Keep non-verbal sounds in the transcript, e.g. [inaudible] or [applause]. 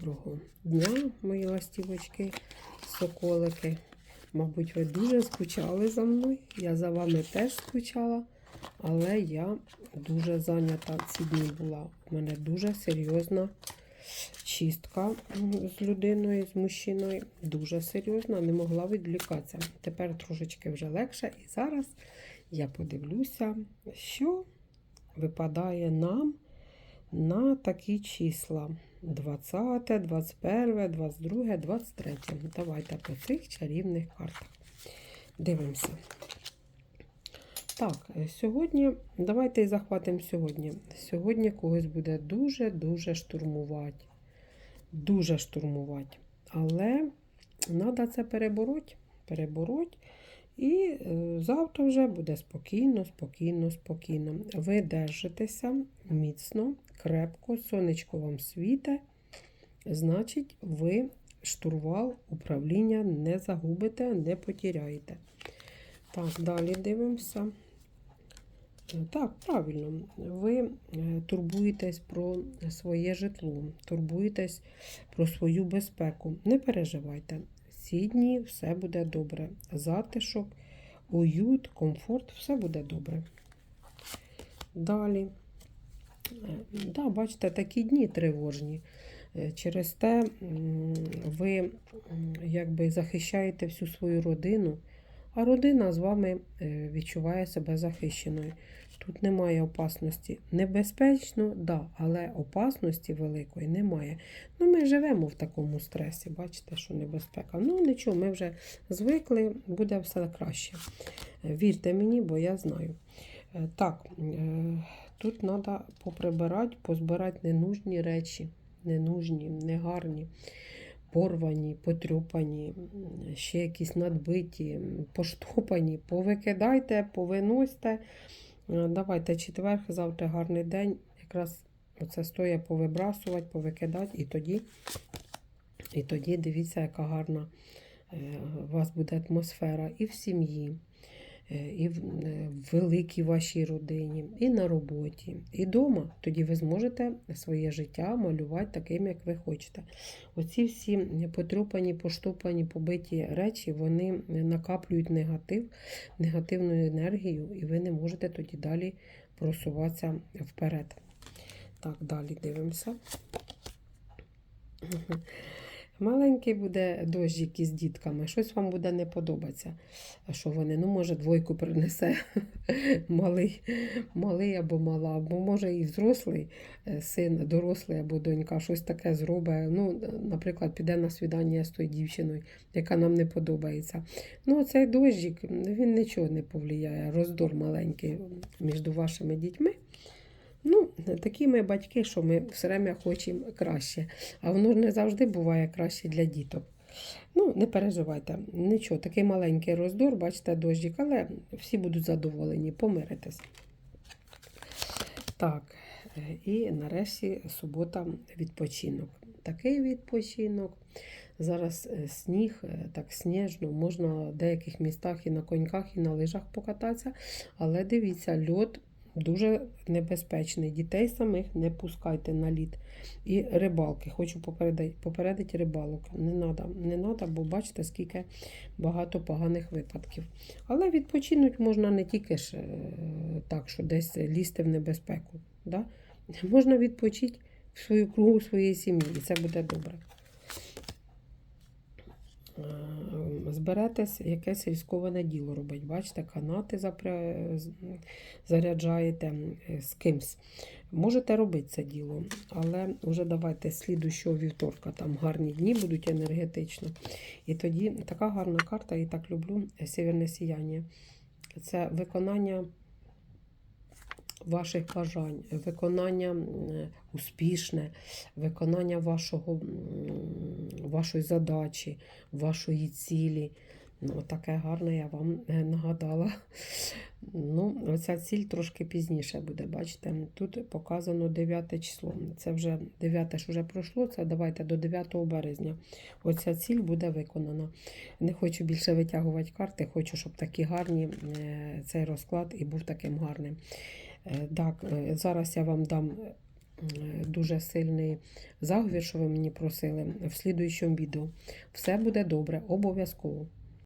Доброго дня, мої ластівочки, соколики. Мабуть, ви дуже скучали за мною. Я за вами теж скучала, але я дуже зайнята ці дні була. У мене дуже серйозна чистка з людиною, з мужчиною. Дуже серйозна, не могла відлікатися. Тепер трошечки вже легше. І зараз я подивлюся, що випадає нам на такі числа. 20, 21, 22, 23. Давайте по цих чарівних картах. Дивимося. Так, е, сьогодні, давайте і захватимо сьогодні. Сьогодні когось буде дуже-дуже штурмувати. Дуже штурмувати. Але треба це перебороть. Перебороть. І е, завтра вже буде спокійно, спокійно, спокійно. Ви держитеся міцно, крепко, сонечко вам світе. Значить, ви штурвал управління не загубите, не потеряєте. Так, далі дивимося. Так, правильно, ви е, турбуєтесь про своє житло, турбуєтесь про свою безпеку. Не переживайте. Ці дні все буде добре. Затишок, уют, комфорт, все буде добре. Далі. Да, бачите, такі дні тривожні. Е, Через те ви якби захищаєте всю свою родину, а родина з вами е, відчуває себе захищеною. Тут немає опасності. Небезпечно, да, але опасності великої немає. Ну, ми живемо в такому стресі, бачите, що небезпека. Ну, нічого, ми вже звикли, буде все краще. Е, Вірте мені, бо я знаю. Так, тут треба поприбирати, позбирати ненужні речі, ненужні, негарні, порвані, потрюпані, ще якісь надбиті, поштопані. Повикидайте, повиносьте. Е, Давайте четверг, завтра гарний день. Якраз оце стоя повибрасувати, повикидати, і тоді, і тоді дивіться, яка гарна е, у вас буде атмосфера і в сім'ї, і в, е, великій вашій родині, і на роботі, і вдома. Тоді ви зможете своє життя малювати таким, як ви хочете. Оці всі потрюпані, поштопані, побиті речі, вони накаплюють негатив, негативну енергію, і ви не можете тоді далі просуватися вперед. Так, далі дивимося. Маленький буде дощик із дітками, щось вам буде не подобатися. А що вони? Ну, може, двойку принесе [laughs] малий, малий або мала, або може і взрослий е, син, дорослий або донька, щось таке зробить. Ну, наприклад, піде на свідання з тою дівчиною, яка нам не подобається. Ну, цей дощик, він нічого не повлияє. Роздор маленький між вашими дітьми. Ну, такі ми батьки, що ми все время хочемо краще. А воно ж не завжди буває краще для діток. Ну, не переживайте, нічого, такий маленький роздор, бачите, дощик, але всі будуть задоволені, помиритесь. Так, і нарешті субота відпочинок. Такий відпочинок. Зараз е, сніг, е, так сніжно, можна в деяких містах і на коньках, і на лижах покататися, але дивіться, льод дуже небезпечний. Дітей самих не пускайте на лід. І рибалки. Хочу попередити, попередити рибалок. Не треба, не надо, бо бачите, скільки багато поганих випадків. Але відпочинуть можна не тільки ж е, так, що десь лізти в небезпеку. Да? Можна відпочити в свою кругу своєї сім'ї, і це буде добре. Е, Зберетесь якесь різковане діло робить. Бачите, канати запря... заряджаєте е, з кимсь. Можете робити це діло, але вже давайте слідущого вівторка, там гарні дні будуть енергетично. І тоді така гарна карта, і так люблю е, северне сіяння. Це виконання ваших бажань, виконання успішне, виконання вашого, вашої задачі, вашої цілі. Ну, таке гарне я вам е, нагадала. Ну, оця ціль трошки пізніше буде, бачите. Тут показано 9 число. Це вже 9 ж вже пройшло, це давайте до 9 березня. Оця ціль буде виконана. Не хочу більше витягувати карти, хочу, щоб такі гарні е, цей розклад і був таким гарним. Е, Так, е, зараз я вам дам дуже сильний заговір, що ви мені просили в слідуючому відео. Все буде добре, обов'язково.